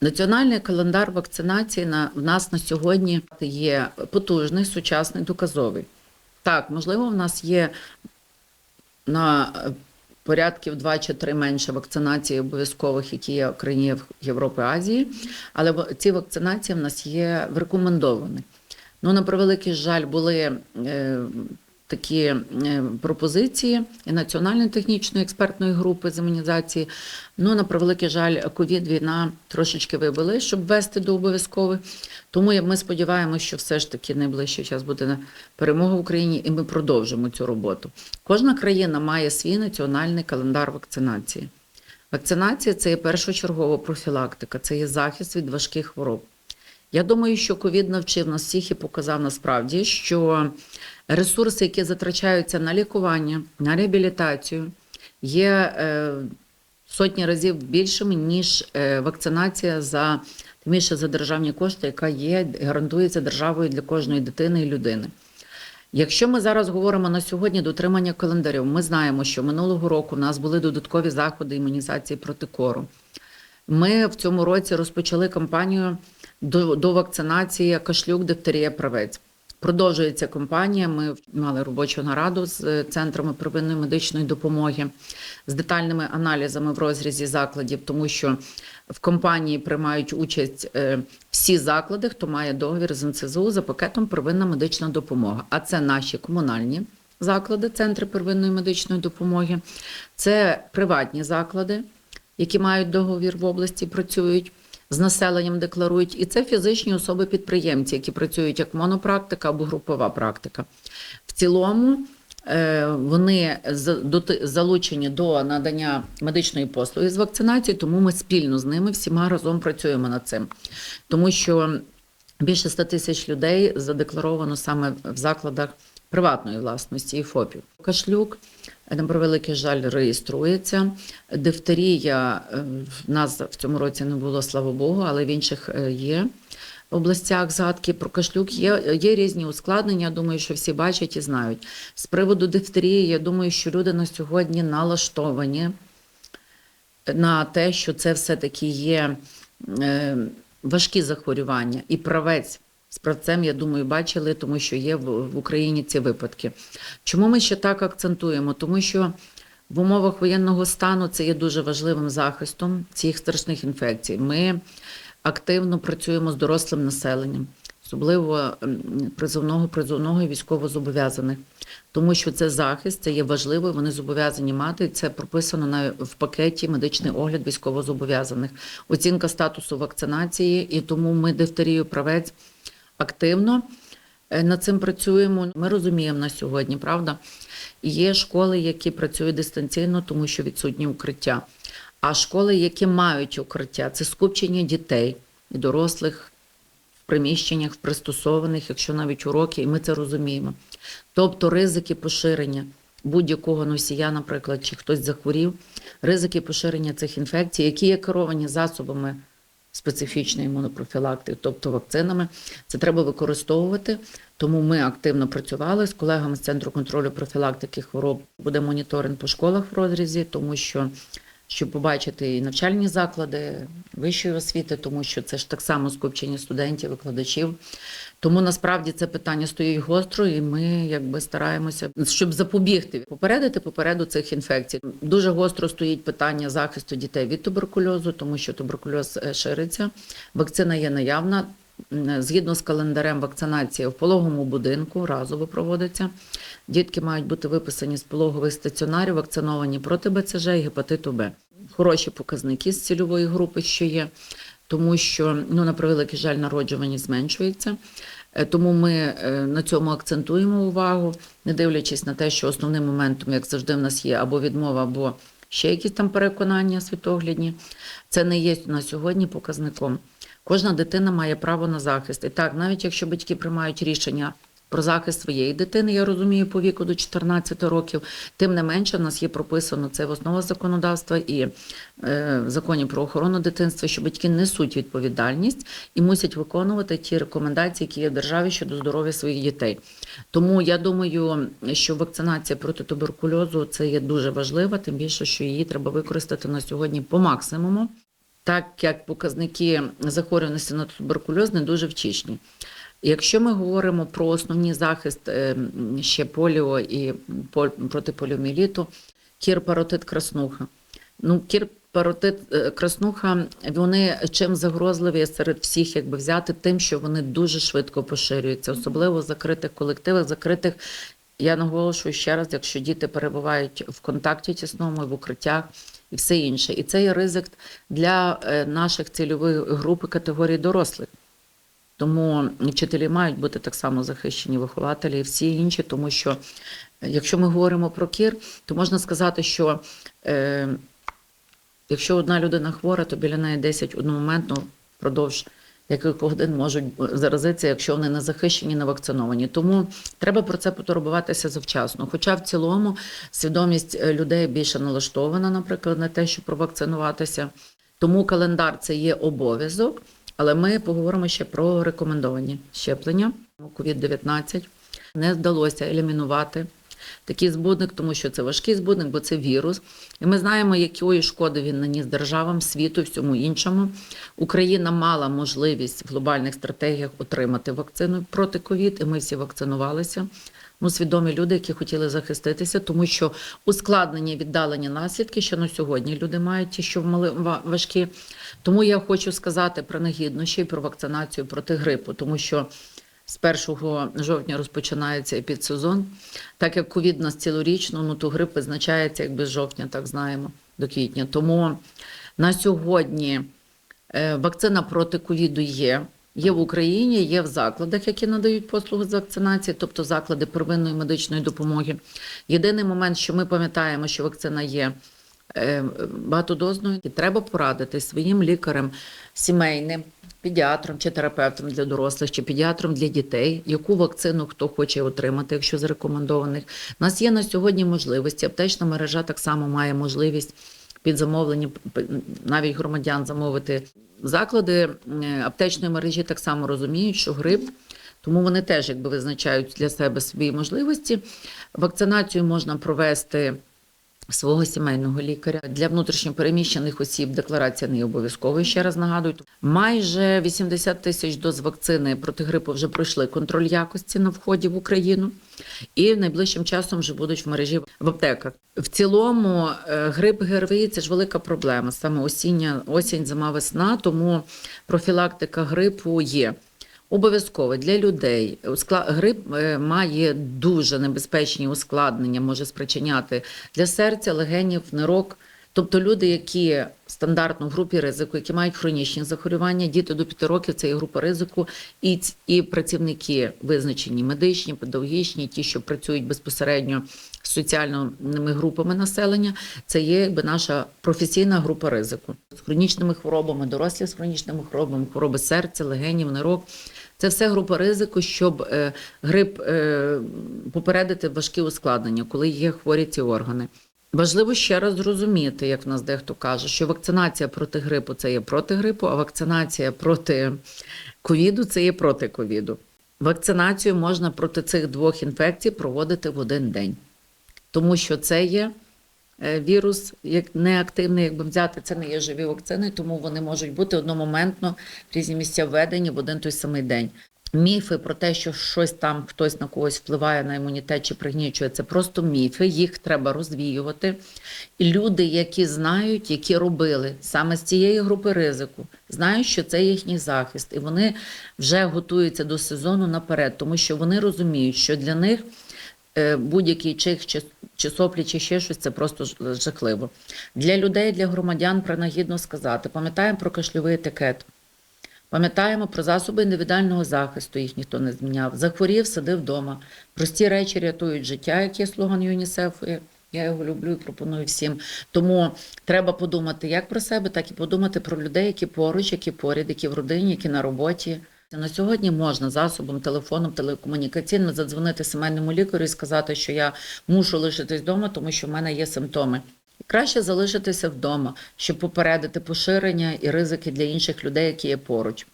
Національний календар вакцинації на в нас на сьогодні є потужний, сучасний, доказовий. Так, можливо, в нас є на е, порядків 2 чи 3 менше вакцинацій обов'язкових, які є в країні Європи Азії, але ці вакцинації в нас є рекомендовані. Ну, на превеликий жаль, були е, такі е, пропозиції Національної технічної експертної групи з імунізації. Ну, на превеликий жаль, ковід війна трошечки вибили, щоб ввести до обов'язкових. Тому ми сподіваємося, що все ж таки найближчий час буде перемога в Україні, і ми продовжимо цю роботу. Кожна країна має свій національний календар вакцинації. Вакцинація це є першочергова профілактика, це є захист від важких хвороб. Я думаю, що ковід навчив нас всіх і показав насправді, що ресурси, які затрачаються на лікування, на реабілітацію, є е, сотні разів більшими, ніж е, вакцинація за тим більше за державні кошти, яка є, гарантується державою для кожної дитини і людини. Якщо ми зараз говоримо на сьогодні дотримання календарів, ми знаємо, що минулого року у нас були додаткові заходи імунізації проти кору. Ми в цьому році розпочали кампанію до, до вакцинації кашлюк, дифтерія, правець. Продовжується кампанія. Ми мали робочу нараду з е, центрами первинної медичної допомоги з детальними аналізами в розрізі закладів, тому що в кампанії приймають участь е, всі заклади, хто має договір з НСЗУ за пакетом первинна медична допомога. А це наші комунальні заклади, центри первинної медичної допомоги, це приватні заклади, які мають договір в області, працюють з населенням, декларують, і це фізичні особи-підприємці, які працюють як монопрактика або групова практика. В цілому е, вони залучені до надання медичної послуги з вакцинації, тому ми спільно з ними всіма разом працюємо над цим. Тому що більше 100 тисяч людей задекларовано саме в закладах приватної власності і ФОПів. Кашлюк, на превеликий жаль, реєструється. Дифтерія е, в нас в цьому році не було, слава Богу, але в інших е, є областях згадки про кашлюк. Є, є різні ускладнення. Думаю, що всі бачать і знають. З приводу дифтерії, я думаю, що люди на сьогодні налаштовані на те, що це все-таки є е, важкі захворювання. І правець з правцем, я думаю, бачили, тому що є в, Україні ці випадки. Чому ми ще так акцентуємо? Тому що в умовах воєнного стану це є дуже важливим захистом цих страшних інфекцій. Ми активно працюємо з дорослим населенням, особливо призовного, призовного і військовозобов'язаних, тому що це захист, це є важливо, вони зобов'язані мати. Це прописано на в пакеті медичний огляд військовозобов'язаних, оцінка статусу вакцинації, і тому ми дифтерію правець активно е, над цим працюємо. Ми розуміємо на сьогодні, правда? Є школи, які працюють дистанційно, тому що відсутні укриття. А школи, які мають укриття, це скупчення дітей і дорослих в приміщеннях, в пристосованих, якщо навіть уроки, і ми це розуміємо. Тобто ризики поширення будь-якого носія, наприклад, чи хтось захворів, ризики поширення цих інфекцій, які є керовані засобами специфічної імунопрофілактики, тобто вакцинами, це треба використовувати. Тому ми активно працювали з колегами з центру контролю профілактики хвороб. Буде моніторинг по школах в розрізі, тому що щоб побачити і навчальні заклади вищої освіти, тому що це ж так само скупчення студентів, викладачів. Тому насправді це питання стоїть гостро, і ми якби стараємося, щоб запобігти, попередити попереду цих інфекцій. Дуже гостро стоїть питання захисту дітей від туберкульозу, тому що туберкульоз е, шириться. Вакцина є наявна. Згідно з календарем, вакцинація в пологовому будинку разово проводиться. Дітки мають бути виписані з пологових стаціонарів, вакциновані проти БЦЖ і гепатиту Б. Хороші показники з цільової групи, що є, тому що ну, на превеликий жаль, народжуваність зменшується. Е, Тому ми е, на цьому акцентуємо увагу, не дивлячись на те, що основним моментом, як завжди, в нас є або відмова, або ще якісь там переконання світоглядні. Це не є на сьогодні показником. Кожна дитина має право на захист. І так, навіть якщо батьки приймають рішення про захист своєї дитини, я розумію, по віку до 14 років, тим не менше в нас є прописано це в основах законодавства і е, в законі про охорону дитинства, що батьки несуть відповідальність і мусять виконувати ті рекомендації, які є в державі щодо здоров'я своїх дітей. Тому я думаю, що вакцинація проти туберкульозу це є дуже важлива, тим більше, що її треба використати на сьогодні по максимуму. Так як показники захворюваності на туберкульоз не дуже втішні. Якщо ми говоримо про основний захист е, ще поліо і проти поліоміеліту, кір, паротит, краснуха. Ну, кір, паротит, е, краснуха, вони чим загрозливі серед всіх, якби взяти, тим, що вони дуже швидко поширюються, особливо в закритих колективах, закритих. Я наголошую ще раз, якщо діти перебувають в контакті тісному, в укриттях все інше. І це є ризик для е, наших цільових груп і категорій дорослих. Тому вчителі мають бути так само захищені, вихователі і всі інші, тому що е, якщо ми говоримо про кір, то можна сказати, що е, якщо одна людина хвора, то біля неї 10 одномоментно впродовж яких годин можуть заразитися, якщо вони не захищені, не вакциновані. Тому треба про це потурбуватися завчасно. Хоча в цілому свідомість е, людей більше налаштована, наприклад, на те, щоб провакцинуватися. Тому календар це є обов'язок, але ми поговоримо ще про рекомендовані щеплення. COVID-19 не вдалося елімінувати такий збудник, тому що це важкий збудник, бо це вірус. І ми знаємо, якої шкоди він наніс державам, світу, всьому іншому. Україна мала можливість в глобальних стратегіях отримати вакцину проти ковід, і ми всі вакцинувалися. Ну, свідомі люди, які хотіли захиститися, тому що ускладнення віддалені наслідки, що на сьогодні люди мають ті, що мали ва- важкі. Тому я хочу сказати принагідно ще й про вакцинацію проти грипу, тому що з 1 жовтня розпочинається підсезон. Так як ковід у нас цілорічно, ну то грип визначається якби з жовтня, так знаємо, до квітня. Тому на сьогодні е, вакцина проти ковіду є. Є в Україні, є в закладах, які надають послуги з вакцинації, тобто заклади первинної медичної допомоги. Єдиний момент, що ми пам'ятаємо, що вакцина є е, багатодозною, і треба порадити своїм лікарем сімейним, педіатром чи терапевтом для дорослих, чи педіатром для дітей, яку вакцину хто хоче отримати, якщо з рекомендованих. У нас є на сьогодні можливості. Аптечна мережа так само має можливість під замовлення навіть громадян замовити. Заклади аптечної мережі так само розуміють, що грип, тому вони теж якби визначають для себе свої можливості. Вакцинацію можна провести свого сімейного лікаря для внутрішньопереміщених осіб. Декларація не є обов'язковою. Ще раз нагадую. Майже 80 тисяч доз вакцини проти грипу вже пройшли контроль якості на вході в Україну, і найближчим часом вже будуть в мережі в аптеках. В цілому е, грип ГРВІ – це ж велика проблема. Саме осіння, осінь, зима, весна, тому профілактика грипу є. Обов'язково для людей грип е, має дуже небезпечні ускладнення, може спричиняти для серця, легенів, нирок. Тобто люди, які стандартно в групі ризику, які мають хронічні захворювання, діти до 5 років це є група ризику, і, і працівники визначені медичні, педагогічні, ті, що працюють безпосередньо з соціальними групами населення, це є якби наша професійна група ризику з хронічними хворобами, дорослі з хронічними хворобами, хвороби серця, легенів, нирок. Це все група ризику, щоб е, грип е, попередити важкі ускладнення, коли є хворі ці органи. Важливо ще раз зрозуміти, як в нас дехто каже, що вакцинація проти грипу це є проти грипу, а вакцинація проти ковіду це є проти ковіду. Вакцинацію можна проти цих двох інфекцій проводити в один день, тому що це є е, вірус як неактивний, якби взяти, це не є живі вакцини, тому вони можуть бути одномоментно в різні місця введені в один той самий день. Міфи про те, що щось там хтось на когось впливає на імунітет чи пригнічує, це просто міфи. Їх треба розвіювати. І люди, які знають, які робили саме з цієї групи ризику, знають, що це їхній захист, і вони вже готуються до сезону наперед, тому що вони розуміють, що для них е, будь-який чих чи, чи соплі, чи ще щось це просто жахливо. Для людей, для громадян принагідно сказати, пам'ятаємо про кашльовий етикет. Пам'ятаємо про засоби індивідуального захисту, їх ніхто не зміняв. Захворів, сидив вдома. Прості речі рятують життя, як є слоган ЮНІСЕФу. Я- його люблю і пропоную всім. Тому треба подумати як про себе, так і подумати про людей, які поруч, які поряд, які в родині, які на роботі. На сьогодні можна засобом, телефоном, телекомунікаційним задзвонити сімейному лікарю і сказати, що я мушу лишитись вдома, тому що в мене є симптоми. Краще залишитися вдома, щоб попередити поширення і ризики для інших людей, які є поруч.